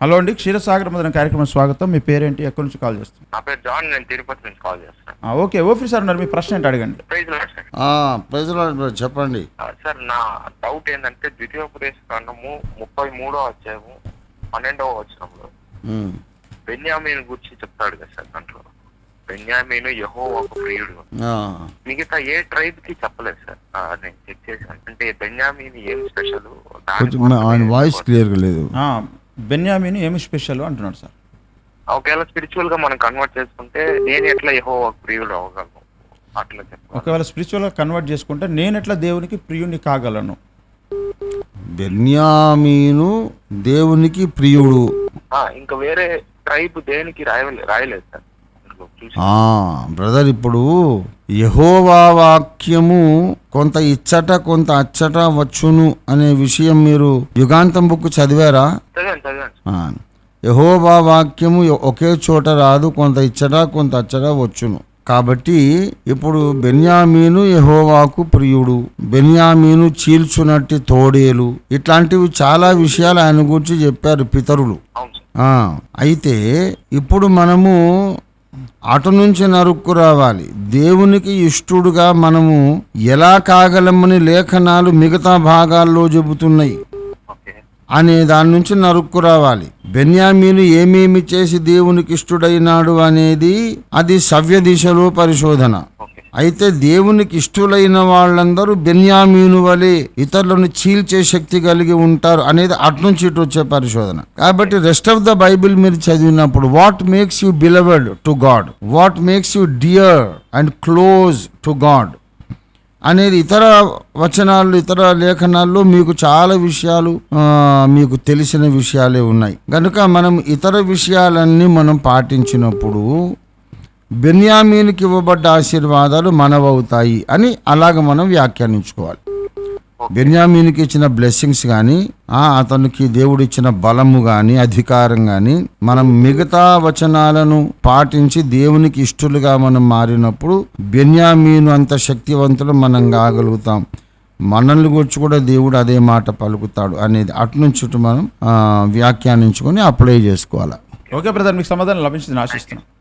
Hello అండి క్షీరసాగర్ మదన కార్యక్రమం స్వాగతం. మీ పేరేంటి? ఎక్కడి నుంచి కాల్ చేస్తాం నా పేరు జాన్ నేను తిరుపతి నుంచి కాల్ చేస్తాను. ఆ, ఓకే ఓఫీ సార్ ఉన్నారు. మీ ప్రశ్న ఏంటి అడగండి. Praise lord sir. ప్రజలు చెప్పండి. ఆ, సార్ నా డౌట్ ఏంటంటే ద్వితీయోపదేశ కాండము ముప్పై మూడో అధ్యాయము పన్నెండవ వచనంలో ఉమ్. బెన్యామీన్ గురించి చెప్తాడు కదా సార్ దాంట్లో. బెన్యామీను యహో ఒక ప్రియుడు. ఆ, మిగతా ఏ ట్రైబ్కి చెప్పలేదు సార్. ఆ, నేను చెక్ చేశాను. అంటే బెన్యామీన్ ఏం స్పెషల్? కొంచెం ఆయన వాయిస్ క్లియర్గా లేదు. ఆ, బెన్యామిని ఏమి స్పెషల్ అంటున్నాడు సార్? ఒకవేళ స్పిరిచువల్గా మనం కన్వర్ట్ చేసుకుంటే నేను ఎట్లా యహో ప్రియుడు అవ్వగలను? అట్లా ఒకవేళ స్పిరిచువల్గా కన్వర్ట్ చేసుకుంటే నేను ఎట్లా దేవునికి ప్రియుని కాగలను? బెన్యామీను దేవునికి ప్రియుడు. ఆ, ఇంకా వేరే ట్రైబ్ దేనికి రాయలే రాయలేదు సార్. బ్రదర్ ఇప్పుడు యహోవా వాక్యము కొంత ఇచ్చట కొంత అచ్చట వచ్చును అనే విషయం మీరు యుగాంతం బుక్ చదివారా? యెహోవా వాక్యము ఒకే చోట రాదు కొంత ఇచ్చట కొంత అచ్చట వచ్చును. కాబట్టి ఇప్పుడు బెన్యామీను యెహోవాకు ప్రియుడు బెన్యామీను చీల్చునట్టి తోడేలు ఇట్లాంటివి చాలా విషయాలు ఆయన గురించి చెప్పారు పితరులు. అయితే ఇప్పుడు మనము అటు నుంచి నరుక్కు రావాలి. దేవునికి ఇష్టడుగా మనము ఎలా కాగలమని లేఖనాలు మిగతా భాగాల్లో చెబుతున్నాయి. అనే దాని నుంచి నరుక్కు రావాలి. బెన్యామీను ఏమేమి చేసి దేవునికి ఇష్టడైనాడు అనేది అది సవ్య దిశలో పరిశోధన. అయితే దేవునికి ఇష్టులైన వాళ్ళందరూ బెన్యామీను వలె ఇతరులను చీల్చే శక్తి కలిగి ఉంటారు అనేది అట్నుంచి ఇటు వచ్చే పరిశోధన. కాబట్టి రెస్ట్ ఆఫ్ ద బైబిల్ మీరు చదివినప్పుడు what makes you beloved to God what makes you dear and close to God అనేది ఇతర వచనాలు ఇతర లేఖనాల్లో మీకు చాలా విషయాలు మీకు తెలిసిన విషయాలే ఉన్నాయి. కనుక మనం ఇతర విషయాలన్నీ మనం పాటించినప్పుడు బెన్యామీనికి ఇవ్వబడ్డ ఆశీర్వాదాలు మనవవుతాయి అని అలాగ మనం వ్యాఖ్యానించుకోవాలి. బెన్యామీనికి ఇచ్చిన బ్లెస్సింగ్స్ కానీ అతనికి దేవుడిచ్చిన బలము కానీ అధికారం కానీ మనం మిగతా వచనాలను పాటించి దేవునికి ఇష్టలుగా మనం మారినప్పుడు బెన్యామీను అంత శక్తివంతులు మనం కాగలుగుతాం. మనల్ని గురించి కూడా దేవుడు అదే మాట పలుకుతాడు అనేది అటు నుంచి ఇటు మనం వ్యాఖ్యానించుకొని అప్లై చేసుకోవాలి. ఓకే బ్రదర్ మీకు సమాధానం లభించింది ఆశిస్తున్నాను